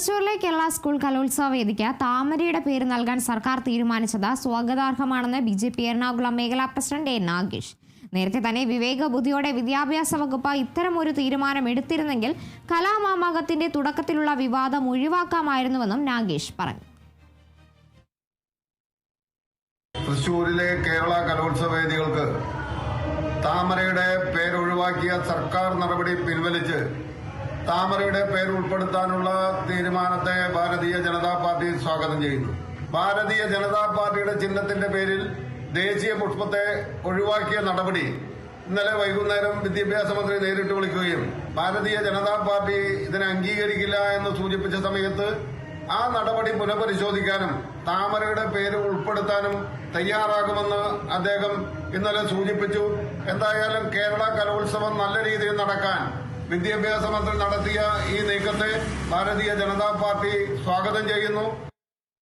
തൃശൂരിലെ കേരള സ്കൂൾ കലോത്സവ വേദിക്ക് താമരയുടെ പേര് നൽകാൻ സർക്കാർ തീരുമാനിച്ചത് സ്വാഗതാർഹമാണെന്ന് ബി ജെ പി എറണാകുളം മേഖലാ പ്രസിഡന്റ് എ നാഗേഷ്. നേരത്തെ തന്നെ വിവേക ബുദ്ധിയോടെ വിദ്യാഭ്യാസ വകുപ്പ് ഇത്തരമൊരു തീരുമാനം എടുത്തിരുന്നെങ്കിൽ കലാമാമാകത്തിന്റെ തുടക്കത്തിലുള്ള വിവാദം ഒഴിവാക്കാമായിരുന്നുവെന്നും നാഗേഷ് പറഞ്ഞു. തൃശൂരിലെ കേരള കലോത്സവ വേദികൾക്ക് താമരയുടെ പേരൊഴിവാക്കിയ സർക്കാർ നടപടി പിൻവലിച്ച് താമരയുടെ പേര് ഉൾപ്പെടുത്താനുള്ള തീരുമാനത്തെ ഭാരതീയ ജനതാ പാർട്ടി സ്വാഗതം ചെയ്യുന്നു. ഭാരതീയ ജനതാ പാർട്ടിയുടെ ചിഹ്നത്തിന്റെ പേരിൽ ദേശീയ പുഷ്പത്തെ ഒഴിവാക്കിയ നടപടി ഇന്നലെ വൈകുന്നേരം വിദ്യാഭ്യാസ മന്ത്രി നേരിട്ട് വിളിക്കുകയും ഭാരതീയ ജനതാ പാർട്ടി ഇതിനെ അംഗീകരിക്കില്ല എന്ന് സൂചിപ്പിച്ച സമയത്ത് ആ നടപടി പുനഃപരിശോധിക്കാനും താമരയുടെ പേര് ഉൾപ്പെടുത്താനും തയ്യാറാകുമെന്ന് അദ്ദേഹം ഇന്നലെ സൂചിപ്പിച്ചു. എന്തായാലും കേരള കലോത്സവം നല്ല രീതിയിൽ നടക്കാൻ വിദ്യാഭ്യാസ മന്ത്രി നടത്തിയ ഈ നീക്കത്തെ ഭാരതീയ ജനതാ പാർട്ടി സ്വാഗതം ചെയ്യുന്നു.